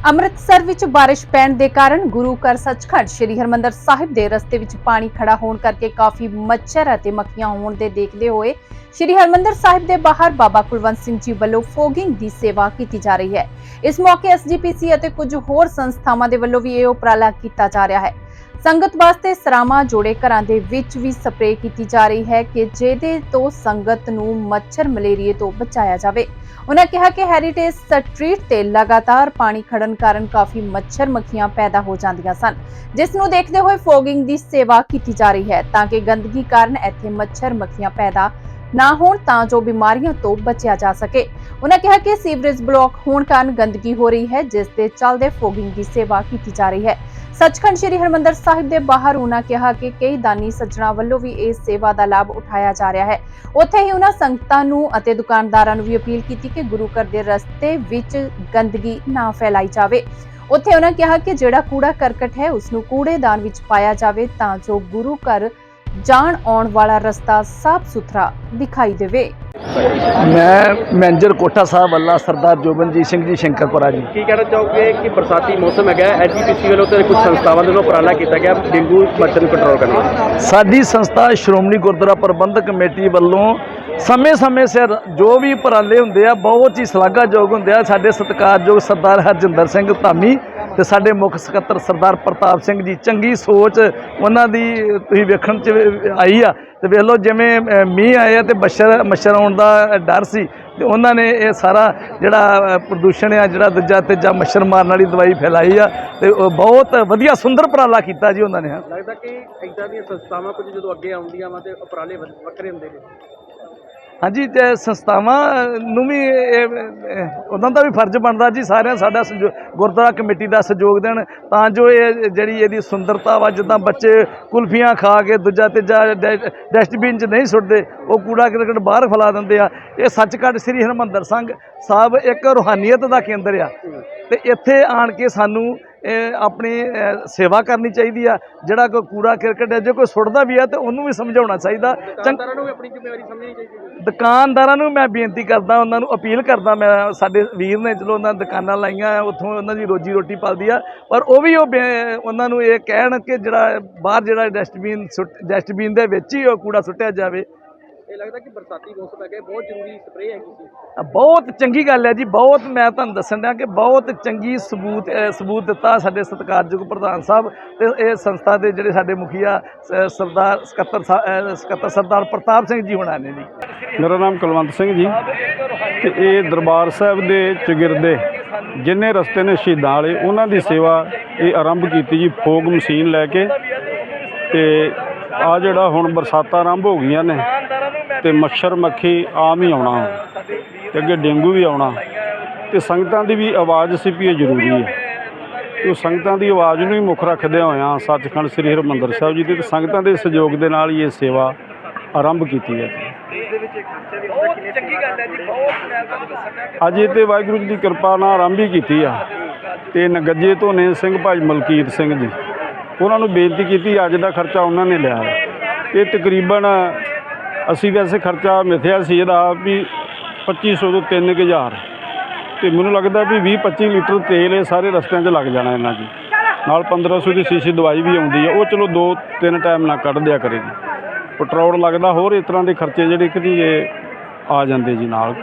ਅੰਮ੍ਰਿਤਸਰ ਵਿੱਚ ਬਾਰਿਸ਼ ਪੈਣ ਦੇ ਕਾਰਨ ਗੁਰੂ ਘਰ ਸੱਚਖੰਡ ਸ੍ਰੀ ਹਰਮੰਦਰ ਸਾਹਿਬ ਦੇ ਰਸਤੇ ਵਿੱਚ ਪਾਣੀ ਖੜਾ ਹੋਣ ਕਰਕੇ ਕਾਫੀ ਮੱਛਰ ਅਤੇ ਮੱਖੀਆਂ ਹੋਣ ਦੇ ਦੇਖਦੇ ਹੋਏ ਸ੍ਰੀ ਹਰਮੰਦਰ ਸਾਹਿਬ ਦੇ ਬਾਹਰ ਬਾਬਾ ਕੁਲਵੰਤ ਸਿੰਘ ਜੀ ਵੱਲੋਂ ਫੋਗਿੰਗ ਦੀ ਸੇਵਾ ਕੀਤੀ ਜਾ ਰਹੀ ਹੈ। ਇਸ ਮੌਕੇ ਐਸਜੀਪੀਸੀ ਅਤੇ ਕੁਝ ਹੋਰ ਸੰਸਥਾਵਾਂ ਦੇ ਵੱਲੋਂ ਵੀ ਇਹ ਉਪਰਾਲਾ ਕੀਤਾ ਜਾ ਰਿਹਾ ਹੈ। ਸੰਗਤ ਵਾਸਤੇ ਸਰਾਮਾ ਜੋੜੇ ਘਰਾਂ ਦੇ ਵਿੱਚ ਵੀ ਸਪਰੇਅ ਕੀਤੀ ਜਾ ਰਹੀ ਹੈ ਕਿ ਜਿਹਦੇ ਤੋਂ ਸੰਗਤ ਨੂੰ ਮੱਛਰ ਮਲੇਰੀਏ ਤੋਂ ਬਚਾਇਆ ਜਾਵੇ। ਉਹਨਾਂ ਕਿਹਾ ਕਿ ਹੈਰੀਟੇਜ ਸਟਰੀਟ ਤੇ ਲਗਾਤਾਰ ਪਾਣੀ ਖੜਨ ਕਾਰਨ ਕਾਫੀ ਮੱਛਰ ਮੱਖੀਆਂ ਪੈਦਾ ਹੋ ਜਾਂਦੀਆਂ ਸਨ। ਜਿਸ ਨੂੰ ਦੇਖਦੇ ਹੋਏ ਫੋਗਿੰਗ ਦੀ ਸੇਵਾ ਕੀਤੀ ਜਾ ਰਹੀ ਹੈ ਤਾਂ ਕਿ ਗੰਦਗੀ ਕਾਰਨ ਇੱਥੇ ਮੱਛਰ ਮੱਖੀਆਂ ਪੈਦਾ ਨਾ ਹੋਣ ਤਾਂ ਜੋ ਬਿਮਾਰੀਆਂ ਤੋਂ ਬਚਿਆ ਜਾ ਸਕੇ। ਉਹਨਾਂ ਕਿਹਾ ਕਿ ਸੀਵਰੇਜ ਬਲਾਕ ਹੋਣ ਕਾਰਨ ਗੰਦਗੀ ਹੋ ਰਹੀ ਹੈ, ਜਿਸ ਦੇ ਚੱਲਦੇ ਫੋਗਿੰਗ ਦੀ ਸੇਵਾ ਕੀਤੀ ਜਾ ਰਹੀ ਹੈ। ਸੱਚਖੰਡ ਸ੍ਰੀ ਹਰਮੰਦਰ ਸਾਹਿਬ ਦੇ ਬਾਹਰ ਉਹਨਾਂ ਕਿਹਾ ਕਿ ਕਈ ਦਾਨੀ ਸੱਜਣਾ ਵੱਲੋਂ ਵੀ ਇਸ ਸੇਵਾ ਦਾ ਲਾਭ ਉਠਾਇਆ ਜਾ ਰਿਹਾ ਹੈ। ਉੱਥੇ ਹੀ ਉਹਨਾਂ ਸੰਗਤਾਂ ਨੂੰ ਅਤੇ ਦੁਕਾਨਦਾਰਾਂ ਨੂੰ ਵੀ ਅਪੀਲ ਕੀਤੀ ਕਿ ਗੁਰੂ ਘਰ ਦੇ ਰਸਤੇ ਵਿੱਚ ਗੰਦਗੀ ਨਾ ਫੈਲਾਈ ਜਾਵੇ। ਉੱਥੇ ਉਹਨਾਂ ਕਿਹਾ ਕਿ ਜਿਹੜਾ ਕੂੜਾ ਕਰਕਟ ਹੈ, ਉਸ ਨੂੰ ਕੂੜੇਦਾਨ ਵਿੱਚ ਪਾਇਆ ਜਾਵੇ ਤਾਂ ਜੋ ਗੁਰੂ ਘਰ ਜਾਣ ਆਉਣ ਵਾਲਾ ਰਸਤਾ ਸਾਫ਼ ਸੁਥਰਾ ਦਿਖਾਈ ਦੇਵੇ। ਮੈਂ ਮੈਨੇਜਰ ਕੋਠਾ ਸਾਹਿਬ ਵੱਲਾ ਸਰਦਾਰ ਜੋਬਨਜੀਤ ਸਿੰਘ ਜੀ ਸ਼ੰਕਰਪੁਰਾ ਜੀ। ਕੀ ਕਹਿਣਾ ਚਾਹੋਗੇ ਕਿ ਬਰਸਾਤੀ ਮੌਸਮ ਹੈਗਾ ਐਜੀਪੀਸੀ ਵੱਲੋਂ ਤੇ ਕੁਝ ਸੰਸਥਾਵਾਂ ਦੇ ਵੱਲੋਂ ਉਪਰਾਲਾ ਕੀਤਾ ਗਿਆ ਡੇਂਗੂ ਮੱਛਰ ਨੂੰ ਕੰਟਰੋਲ ਕਰਨ ਲਈ। ਸਾਡੀ ਸੰਸਥਾ ਸ਼੍ਰੋਮਣੀ ਗੁਰਦੁਆਰਾ ਪ੍ਰਬੰਧਕ ਕਮੇਟੀ ਵੱਲੋਂ ਸਮੇਂ-ਸਮੇਂ ਸਿਰ ਜੋ ਵੀ ਉਪਰਾਲੇ ਹੁੰਦੇ ਆ ਬਹੁਤ ਹੀ ਸ਼ਲਾਘਾਯੋਗ ਹੁੰਦੇ ਆ। ਸਾਡੇ ਸਤਿਕਾਰਯੋਗ ਸਰਦਾਰ ਹਰਜਿੰਦਰ ਸਿੰਘ ਧਾਮੀ ਤੇ ਸਾਡੇ ਮੁੱਖ ਸਕੱਤਰ ਸਰਦਾਰ ਪ੍ਰਤਾਪ ਸਿੰਘ ਜੀ ਚੰਗੀ ਸੋਚ ਉਹਨਾਂ ਦੀ ਤੁਸੀਂ ਵੇਖਣ ਚ ਆਈ ਆ ਤੇ ਵੇਖ ਲਓ ਜਿਵੇਂ ਮੀਂਹ ਆਏ ਆ ਤੇ ਮੱਛਰ ਮੱਛਰ ਆਉਣ ਦਾ ਡਰ ਸੀ ਤੇ ਉਹਨਾਂ ਨੇ ਇਹ ਸਾਰਾ ਜਿਹੜਾ ਪ੍ਰਦੂਸ਼ਣ ਆ, ਜਿਹੜਾ ਦੂਜਾ ਤੀਜਾ ਮੱਛਰ ਮਾਰਨ ਵਾਲੀ ਦਵਾਈ ਫੈਲਾਈ ਆ ਤੇ ਬਹੁਤ ਵਧੀਆ ਸੁੰਦਰ ਉਪਰਾਲਾ ਕੀਤਾ ਜੀ ਉਹਨਾਂ ਨੇ ਲੱਗਦਾ ਕਿ ਇਦਾਂ ਦੀਆਂ ਸੰਸਥਾਵਾਂ ਕੁਝ ਜਦੋਂ ਅੱਗੇ ਆਉਂਦੀਆਂ ਵਾ ਤੇ ਉਪਰਾਲੇ ਵ- ਵੱਖਰੇ ਹੁੰਦੇ ਨੇ। ਹਾਂਜੀ, ਤੇ ਸੰਸਥਾਵਾਂ ਨੂੰ ਵੀ ਉਹਨਾਂ ਦਾ ਵੀ ਫਰਜ਼ ਬਣਦਾ ਜੀ ਸਾਰਿਆਂ ਸਾਡਾ ਗੁਰਦੁਆਰਾ ਕਮੇਟੀ ਦਾ ਸਹਿਯੋਗ ਦੇਣ। ਤਾਂ ਜੋ ਇਹ ਜਿਹੜੀ ਇਹਦੀ ਸੁੰਦਰਤਾ ਵਾ, ਜਿੱਦਾਂ ਬੱਚੇ ਕੁਲਫੀਆਂ ਖਾ ਕੇ ਦੂਜਾ, ਤੀਜਾ ਡਸਟਬਿਨ 'ਚ ਨਹੀਂ ਸੁੱਟਦੇ, ਉਹ ਕੂੜਾ ਕਰਕਟ ਬਾਹਰ ਫੈਲਾ ਦਿੰਦੇ ਆ। ਇਹ ਸੱਚਖੰਡ ਸ੍ਰੀ ਹਰਿਮੰਦਰ ਸਿੰਘ ਸਾਹਿਬ ਇੱਕ ਰੂਹਾਨੀਅਤ ਦਾ ਕੇਂਦਰ ਆ। ਤੇ ਇੱਥੇ ਆਣ ਕੇ ਸਾਨੂੰ ਆਪਣੀ ਸੇਵਾ ਕਰਨੀ ਚਾਹੀਦੀ ਆ। ਜਿਹੜਾ ਕੋਈ ਕੂੜਾ ਕਰਕਟ ਹੈ ਜੇ ਕੋਈ ਸੁੱਟਦਾ ਵੀ ਆ ਤੇ ਉਹਨੂੰ ਵੀ ਸਮਝਾਉਣਾ ਚਾਹੀਦਾ। ਦੁਕਾਨਦਾਰਾਂ ਨੂੰ ਵੀ ਆਪਣੀ ਜ਼ਿੰਮੇਵਾਰੀ ਸਮਝਣੀ ਚਾਹੀਦੀ ਦੁਕਾਨਦਾਰਾਂ ਨੂੰ ਮੈਂ ਬੇਨਤੀ ਕਰਦਾ ਉਹਨਾਂ ਨੂੰ ਅਪੀਲ ਕਰਦਾ ਮੈਂ ਸਾਡੇ ਵੀਰ ਨੇ ਚਲੋ ਉਹਨਾਂ ਦੁਕਾਨਾਂ ਲਾਈਆਂ ਉੱਥੋਂ ਉਹਨਾਂ ਦੀ ਰੋਜੀ ਰੋਟੀ ਪਲਦੀ ਆ। ਪਰ ਉਹ ਵੀ ਉਹ ਉਹਨਾਂ ਨੂੰ ਇਹ ਕਹਿਣ ਕਿ ਜਿਹੜਾ ਬਾਹਰ ਜਿਹੜਾ ਡਸਟਬਿਨ ਸੁੱਟ ਡਸਟਬਿਨ ਦੇ ਵਿੱਚ ਹੀ ਉਹ ਕੂੜਾ ਸੁੱਟਿਆ ਜਾਵੇ। ਇਹ ਲੱਗਦਾ ਕਿ ਬਰਸਾਤੀ ਮੌਸਮ ਹੈਗਾ ਬਹੁਤ ਜ਼ਰੂਰੀ ਸਪਰੇਅ ਹੈਗੀ ਸੀ। ਬਹੁਤ ਚੰਗੀ ਗੱਲ ਹੈ ਜੀ ਬਹੁਤ ਮੈਂ ਤੁਹਾਨੂੰ ਦੱਸਣ ਡਿਆ ਕਿ ਬਹੁਤ ਚੰਗੀ ਸਬੂਤ ਸਬੂਤ ਦਿੱਤਾ ਸਾਡੇ ਸਤਿਕਾਰਯੋਗ ਪ੍ਰਧਾਨ ਸਾਹਿਬ ਤੇ ਇਹ ਸੰਸਥਾ ਦੇ ਜਿਹੜੇ ਸਾਡੇ ਮੁਖੀਆ ਸਰਦਾਰ ਸਕੱਤਰ ਸਕੱਤਰ ਸਰਦਾਰ ਪ੍ਰਤਾਪ ਸਿੰਘ ਜੀ ਹੁਣਾਂ ਨੇ ਜੀ। ਮੇਰਾ ਨਾਮ ਕੁਲਵੰਤ ਸਿੰਘ ਜੀ ਤੇ ਇਹ ਦਰਬਾਰ ਸਾਹਿਬ ਦੇ ਚਗਿਰਦੇ ਜਿੰਨੇ ਰਸਤੇ ਨੇ ਸ਼ਹੀਦਾਂ ਵਾਲੇ ਉਹਨਾਂ ਦੀ ਸੇਵਾ ਇਹ ਆਰੰਭ ਕੀਤੀ ਜੀ ਫੋਗ ਮਸ਼ੀਨ ਲੈ ਕੇ ਤੇ ਆ ਜਿਹੜਾ ਹੁਣ ਬਰਸਾਤਾਂ ਆਰੰਭ ਹੋ ਗਈਆਂ ਨੇ ਤੇ ਮੱਛਰ ਮੱਖੀ ਆਮ ਹੀ ਆਉਣਾ। ਤੇ ਅੱਗੇ ਡੇਂਗੂ ਵੀ ਆਉਣਾ। ਤੇ ਸੰਗਤਾਂ ਦੀ ਵੀ ਆਵਾਜ਼ ਸੀ ਵੀ ਇਹ ਜ਼ਰੂਰੀ ਹੈ। ਉਹ ਸੰਗਤਾਂ ਦੀ ਆਵਾਜ਼ ਨੂੰ ਹੀ ਮੁੱਖ ਰੱਖਦੇ ਹੋਇਆਂ ਸੱਚਖੰਡ ਸ੍ਰੀ ਹਰਿਮੰਦਰ ਸਾਹਿਬ ਜੀ ਦੇ ਤੇ ਸੰਗਤਾਂ ਦੇ ਸਹਿਯੋਗ ਦੇ ਨਾਲ ਹੀ ਇਹ ਸੇਵਾ ਆਰੰਭ ਕੀਤੀ ਹੈ ਅੱਜ ਇਹ ਤੇ ਵਾਹਿਗੁਰੂ ਜੀ ਦੀ ਕਿਰਪਾ ਨਾਲ ਆਰੰਭ ਹੀ ਕੀਤੀ ਆ। ਤੇ ਨਗੱਜੇ ਤੋਂ ਨੇ ਸਿੰਘ ਭਾਈ ਮਲਕੀਤ ਸਿੰਘ ਜੀ। ਉਹਨਾਂ ਨੂੰ ਬੇਨਤੀ ਕੀਤੀ, ਅੱਜ ਦਾ ਖਰਚਾ ਉਹਨਾਂ ਨੇ ਲਿਆ। ਹੈ। ਇਹ ਤਕਰੀਬਨ ਅਸੀਂ ਵੈਸੇ ਖਰਚਾ ਮਿਥਿਆ ਸੀ ਇਹਦਾ ਵੀ 2500 ਤੋਂ 3000 ਤੇ ਮੈਨੂੰ ਲੱਗਦਾ ਵੀ 20 25 ਲੀਟਰ ਤੇਲ ਇਹ ਸਾਰੇ ਰਸਤਿਆਂ 'ਚ ਲੱਗ ਜਾਣਾ ਇਹਨਾਂ ਜੀ ਨਾਲ 1500 ਦੀ ਸ਼ੀਸ਼ੀ ਦਵਾਈ ਵੀ ਆਉਂਦੀ ਆ। ਉਹ ਚਲੋ ਦੋ ਤਿੰਨ ਟਾਈਮ ਨਾਲ ਕੱਢ ਦਿਆ ਕਰੇਗੀ ਪੈਟਰੋਲ ਲੱਗਦਾ ਹੋਰ ਇਸ ਤਰ੍ਹਾਂ ਦੇ ਖਰਚੇ ਜਿਹੜੇ ਕਿ ਇਹ ਆ ਜਾਂਦੇ ਜੀ ਨਾਲ।